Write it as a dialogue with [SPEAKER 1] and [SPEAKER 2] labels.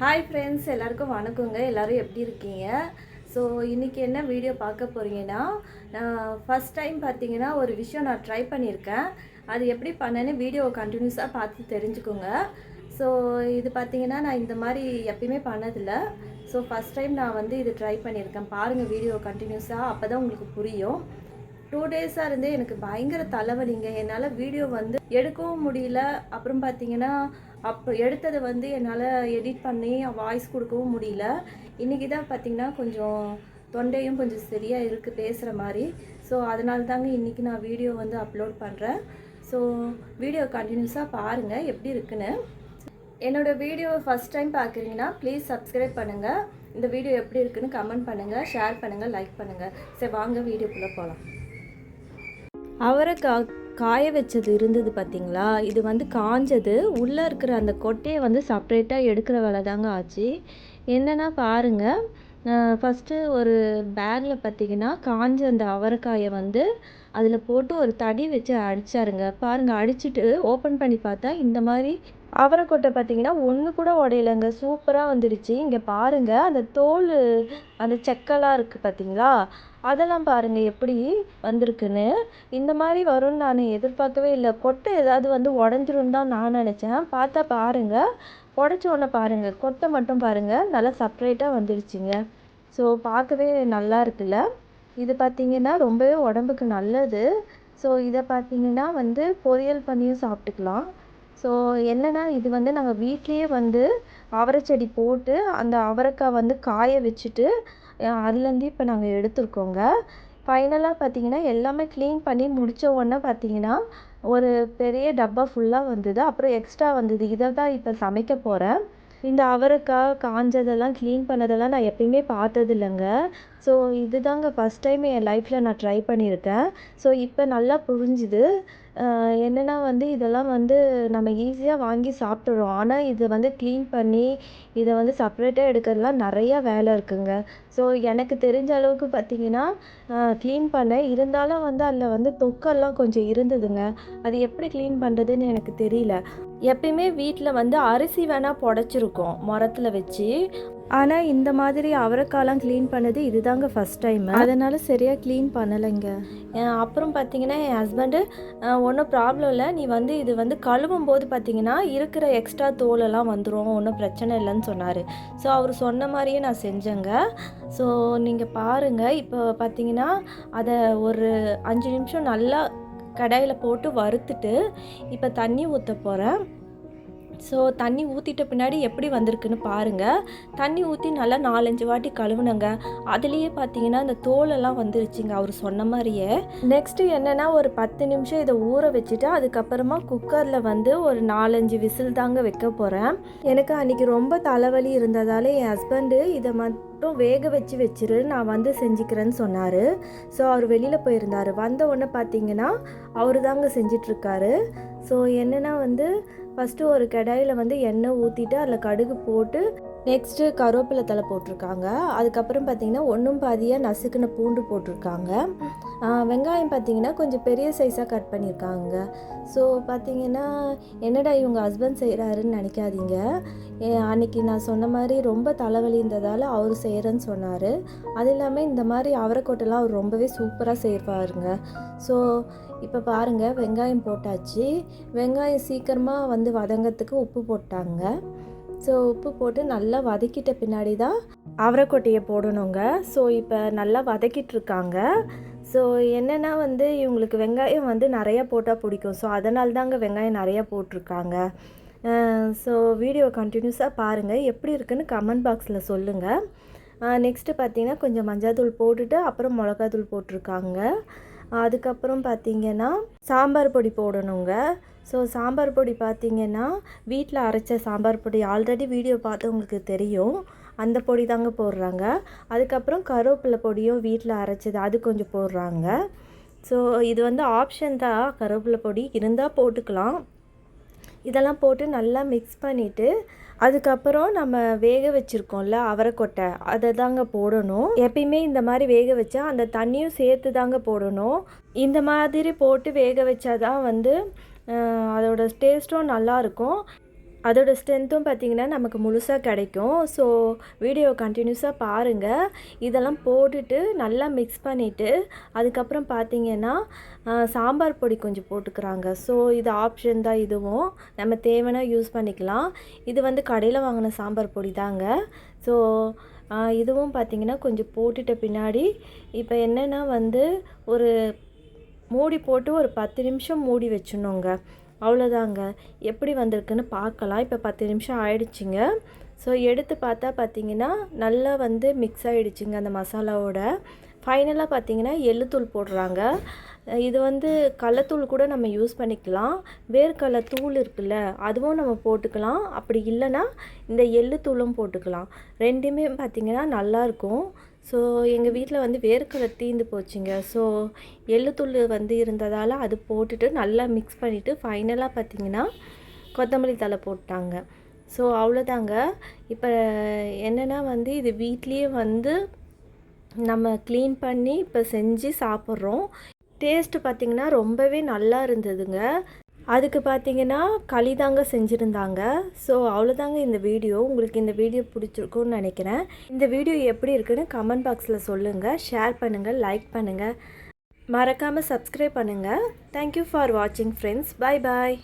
[SPEAKER 1] Hi friends எல்லாருக்கும் வணக்கங்க. எல்லாரும் எப்படி இருக்கீங்க? ஸோ இன்றைக்கி என்ன வீடியோ பார்க்க போகிறீங்கன்னா ஃபஸ்ட் டைம் பார்த்தீங்கன்னா ஒரு விஷயம் நான் ட்ரை பண்ணியிருக்கேன். அது எப்படி பண்ணேன்னு வீடியோ கண்டினியூஸாக பார்த்து தெரிஞ்சுக்கோங்க. ஸோ இது பார்த்தீங்கன்னா நான் இந்த மாதிரி எப்பயுமே பண்ணதில்ல. ஸோ ஃபஸ்ட் டைம் நான் வந்து இது ட்ரை பண்ணியிருக்கேன். பாருங்கள் வீடியோ கண்டினியூஸாக அப்போ தான் உங்களுக்கு புரியும். டூ டேஸாக இருந்தே எனக்கு பயங்கர தலைவலிங்க. என்னால் வீடியோ வந்து எடுக்கவும் முடியல. அப்புறம் பார்த்தீங்கன்னா அப்போ எடுத்ததை வந்து என்னால் எடிட் பண்ணி வாய்ஸ் கொடுக்கவும் முடியல. இன்றைக்கி தான் பார்த்தீங்கன்னா கொஞ்சம் தொண்டையும் கொஞ்சம் சரியாக இருக்குது பேசுகிற மாதிரி. ஸோ அதனால தாங்க இன்றைக்கி நான் வீடியோ வந்து அப்லோட் பண்ணுறேன் ஸோ வீடியோ கண்டினியூஸாக பாருங்கள் எப்படி இருக்குன்னு. என்னோட வீடியோ ஃபஸ்ட் டைம் பார்க்குறீங்கன்னா ப்ளீஸ் சப்ஸ்கிரைப் பண்ணுங்கள் இந்த வீடியோ எப்படி இருக்குன்னு கமெண்ட் பண்ணுங்கள் ஷேர் பண்ணுங்கள் லைக் பண்ணுங்கள் சரி வாங்க வீடியோக்குள்ளே போகலாம் அவரை கா காய வச்சது இருந்தது பார்த்தீங்களா இது வந்து காஞ்சது. உள்ளே இருக்கிற அந்த கொட்டையை வந்து செப்ரேட்டாக எடுக்கிற வேலை தாங்க ஆச்சு. என்னென்னா பாருங்கள் ஃபஸ்ட்டு ஒரு பேக்கில் பார்த்தீங்கன்னா காஞ்ச அந்த அவரைக்காயை வந்து அதில் போட்டு ஒரு தடி வச்சு அடிச்சாருங்க. பாருங்கள் அடிச்சிட்டு ஓப்பன் பண்ணி பார்த்தா இந்த மாதிரி அவரைக்கொட்டை பார்த்தீங்கன்னா ஒன்று கூட உடையலைங்க. சூப்பராக வந்துடுச்சு. இங்கே பாருங்கள் அந்த தோல் அந்த செக்கலாக இருக்குது பார்த்தீங்களா அதெல்லாம் பாருங்கள் எப்படி வந்திருக்குன்னு. இந்த மாதிரி வரும்னு நான் எதிர்பார்க்கவே இல்லை. கொட்டை ஏதாவது வந்து உடஞ்சிரும் தான் நான் நினச்சேன். பார்த்தா பாருங்கள் உடச்ச உடனே பாருங்கள் கொட்டை மட்டும் பாருங்கள் நல்லா செப்ரேட்டாக வந்துருச்சுங்க. ஸோ பார்க்கவே நல்லா இருக்குல்ல. இது பார்த்திங்கன்னா ரொம்பவே உடம்புக்கு நல்லது. ஸோ இதை பார்த்திங்கன்னா வந்து பொரியல் பண்ணியும் சாப்பிட்டுக்கலாம். ஸோ என்னென்னா இது வந்து நாங்கள் வீட்லேயே வந்து அவரைச்செடி போட்டு அந்த அவரைக்காய் வந்து காய வச்சுட்டு அதுலேருந்து இப்போ நாங்கள் எடுத்திருக்கோங்க. ஃபைனலாக பார்த்தீங்கன்னா எல்லாமே க்ளீன் பண்ணி முடித்த உடனே பார்த்தீங்கன்னா ஒரு பெரிய டப்பா ஃபுல்லாக வந்தது. அப்புறம் எக்ஸ்ட்ரா வந்தது. இதை தான் இப்போ சமைக்க போகிறேன் இந்த அவரைக்காய் காஞ்சதெல்லாம் க்ளீன் பண்ணதெல்லாம் நான் எப்பயுமே பார்த்தது இல்லைங்க ஸோ இது தாங்க ஃபஸ்ட் டைம் என் லைஃப்பில் நான் ட்ரை பண்ணியிருக்கேன். ஸோ இப்போ நல்லா புரிஞ்சுது. என்னென்னா வந்து இதெல்லாம் வந்து நம்ம ஈஸியாக வாங்கி சாப்பிட்டுறோம். ஆனால் இதை வந்து க்ளீன் பண்ணி இதை வந்து செப்ரேட்டாக எடுக்கிறதுலாம் நிறையா வேலை இருக்குங்க. ஸோ எனக்கு தெரிஞ்ச அளவுக்கு பார்த்தீங்கன்னா க்ளீன் பண்ணேன் இருந்தாலும் வந்து அதில் வந்து தொக்கெல்லாம் கொஞ்சம் இருந்ததுங்க. அது எப்படி க்ளீன் பண்ணுறதுன்னு எனக்கு தெரியல. எப்பயுமே வீட்டில் வந்து அரிசி வேணால் புடச்சிருக்கோம் முரத்தில் வச்சு. ஆனால் இந்த மாதிரி அவரைக்காலாம் க்ளீன் பண்ணது இதுதாங்க ஃபஸ்ட் டைம் அதனால் சரியாக க்ளீன் பண்ணலைங்க. அப்புறம் பார்த்தீங்கன்னா என் ஹஸ்பண்டு ஒன்றும் ப்ராப்ளம் இல்லை. நீ வந்து இது வந்து கழுவும் போது பார்த்தீங்கன்னா இருக்கிற எக்ஸ்ட்ரா தோலெல்லாம் வந்துடும் ஒன்றும் பிரச்சனை இல்லைன்னு சொன்னார். ஸோ அவர் சொன்ன மாதிரியே நான் செஞ்சேங்க. ஸோ நீங்கள் பாருங்கள் இப்போ பார்த்தீங்கன்னா அதை ஒரு அஞ்சு நிமிஷம் நல்லா கடாயில் போட்டு வறுத்துட்டு இப்போ தண்ணி ஊற்ற போகிறேன் ஸோ தண்ணி ஊற்றிட்ட பின்னாடி எப்படி வந்திருக்குன்னு பாருங்கள் தண்ணி ஊற்றி நல்லா நாலஞ்சு வாட்டி கழுவுனங்க. அதுலேயே பார்த்தீங்கன்னா இந்த தோலெல்லாம் வந்துருச்சுங்க அவர் சொன்ன மாதிரியே. நெக்ஸ்ட்டு என்னென்னா ஒரு பத்து நிமிஷம் இதை ஊற வச்சுட்டு அதுக்கப்புறமா குக்கரில் வந்து ஒரு நாலஞ்சு விசில் தாங்க வைக்க போகிறேன் எனக்கு அன்றைக்கி ரொம்ப தலைவலி இருந்ததால் என் ஹஸ்பண்டு இதை மட்டும் வேக வச்சு வச்சிரு நான் வந்து செஞ்சுக்கிறேன்னு சொன்னார். ஸோ அவர் வெளியில் போயிருந்தார். வந்த உடனே பார்த்தீங்கன்னா அவர் தாங்க செஞ்சிட்ருக்காரு ஸோ என்னென்னா வந்து ஃபஸ்ட்டு ஒரு கடாயில் வந்து எண்ணெய் ஊற்றிட்டு அதில் கடுகு போட்டு நெக்ஸ்ட்டு கருவேப்பிலை தலை போட்டிருக்காங்க. அதுக்கப்புறம் பார்த்திங்கன்னா ஒன்றும் பாதியாக நசுக்குன பூண்டு போட்டிருக்காங்க. வெங்காயம் பார்த்திங்கன்னா கொஞ்சம் பெரிய சைஸாக கட் பண்ணியிருக்காங்க. ஸோ பார்த்திங்கன்னா என்னடா இவங்க ஹஸ்பண்ட் செய்கிறாருன்னு நினைக்காதீங்க. அன்றைக்கி நான் சொன்ன மாதிரி ரொம்ப தலைவலி இருந்ததால் அவர் செய்கிறேன்னு சொன்னார். அது இல்லாமல் இந்த மாதிரி அவரைக்கொட்டைலாம் அவர் ரொம்பவே சூப்பராக செய்வாருங்க. ஸோ இப்போ பாருங்கள் வெங்காயம் போட்டாச்சு. வெங்காயம் சீக்கிரமாக வந்து வதங்கிறதுக்கு உப்பு போட்டாங்க. ஸோ உப்பு போட்டு நல்லா வதக்கிட்ட பின்னாடி தான் அவரைக்கொட்டையை போடணுங்க. ஸோ இப்போ நல்லா வதக்கிட்டுருக்காங்க. ஸோ என்னென்னா வந்து இவங்களுக்கு வெங்காயம் வந்து நிறையா போட்டால் பிடிக்கும். ஸோ அதனால தாங்க வெங்காயம் நிறையா போட்டிருக்காங்க. ஸோ வீடியோ கண்டினியூஸாக பாருங்கள் எப்படி இருக்குன்னு கமெண்ட் பாக்ஸில் சொல்லுங்கள் நெக்ஸ்ட்டு பார்த்தீங்கன்னா கொஞ்சம் மஞ்சாத்தூள் போட்டுட்டு அப்புறம் மிளகாத்தூள் போட்டிருக்காங்க. அதுக்கப்புறம் பார்த்திங்கன்னா சாம்பார் பொடி போடணுங்க. ஸோ சாம்பார் பொடி பார்த்திங்கன்னா வீட்டில் அரைச்ச சாம்பார் பொடி ஆல்ரெடி வீடியோ பார்த்து உங்களுக்கு தெரியும். அந்த பொடி தாங்க போடுறாங்க. அதுக்கப்புறம் கருவேப்பிலை பொடியும் வீட்டில் அரைச்சது அது கொஞ்சம் போடுறாங்க. ஸோ இது வந்து ஆப்ஷன் தான். கருவேப்பிலை பொடி இருந்தால் போட்டுக்கலாம். இதெல்லாம் போட்டு நல்லா மிக்ஸ் பண்ணிவிட்டு அதுக்கப்புறம் நம்ம வேக வச்சுருக்கோம்ல அவரைக்கொட்டை அதை தாங்க போடணும். எப்பயுமே இந்த மாதிரி வேக வச்சா அந்த தண்ணியும் சேர்த்து தாங்க போடணும். இந்த மாதிரி போட்டு வேக வச்சா தான் வந்து அதோட டேஸ்ட்டும் நல்லாயிருக்கும் அதோட ஸ்ட்ரென்த்தும் பார்த்திங்கன்னா நமக்கு முழுசாக கிடைக்கும். ஸோ வீடியோ கண்டினியூஸாக பாருங்கள் இதெல்லாம் போட்டுட்டு நல்லா மிக்ஸ் பண்ணிவிட்டு அதுக்கப்புறம் பார்த்திங்கன்னா சாம்பார் பொடி கொஞ்சம் போட்டுக்கிறாங்க. ஸோ இது ஆப்ஷன் தான் இதுவும். நம்ம தேவைன்னா யூஸ் பண்ணிக்கலாம். இது வந்து கடையில் வாங்கின சாம்பார் பொடி தாங்க. ஸோ இதுவும் பார்த்திங்கன்னா கொஞ்சம் போட்டுட்ட பின்னாடி இப்போ என்னென்னா வந்து ஒரு மூடி போட்டு ஒரு பத்து நிமிஷம் மூடி வச்சுணுங்க அவ்வளோதாங்க. எப்படி வந்திருக்குன்னு பார்க்கலாம். இப்போ பத்து நிமிஷம் ஆயிடுச்சுங்க. ஸோ எடுத்து பார்த்தா பார்த்தீங்கன்னா நல்லா வந்து மிக்ஸ் ஆகிடுச்சுங்க அந்த மசாலாவோட. ஃபைனலாக பார்த்தீங்கன்னா எள்ளுத்தூள் போடுறாங்க. இது வந்து கடலத்தூள் கூட நம்ம யூஸ் பண்ணிக்கலாம். வேர்க்கடலை தூள் இருக்குல்ல அதுவும் நம்ம போட்டுக்கலாம். அப்படி இல்லைன்னா இந்த எள்ளுத்தூளும் போட்டுக்கலாம். ரெண்டுமே பார்த்திங்கன்னா நல்லாயிருக்கும் ஸோ எங்கள் வீட்டில் வந்து வேர்க்கடலை தீந்து போச்சுங்க. ஸோ எள்ளுத்துள் வந்து இருந்ததால் அது போட்டுட்டு நல்லா மிக்ஸ் பண்ணிவிட்டு ஃபைனலாக பார்த்தீங்கன்னா கொத்தமல்லி தழை போட்டாங்க. ஸோ அவ்வளோதாங்க. இப்போ என்னென்னா வந்து இது வீட்லேயே வந்து நம்ம க்ளீன் பண்ணி இப்போ செஞ்சு சாப்பிட்றோம். டேஸ்ட்டு பார்த்திங்கன்னா ரொம்பவே நல்லா இருந்ததுங்க. அதுக்கு பார்த்தீங்கன்னா களி தாங்க செஞ்சுருந்தாங்க. ஸோ அவ்வளோதாங்க இந்த வீடியோ. உங்களுக்கு இந்த வீடியோ பிடிச்சிருக்கும்னு நினைக்கிறேன். இந்த வீடியோ எப்படி இருக்குன்னு கமெண்ட் பாக்ஸில் சொல்லுங்கள் ஷேர் பண்ணுங்கள் லைக் பண்ணுங்கள் மறக்காமல் சப்ஸ்கிரைப் பண்ணுங்கள் தேங்க்யூ ஃபார் வாட்சிங் ஃப்ரெண்ட்ஸ் பை பாய்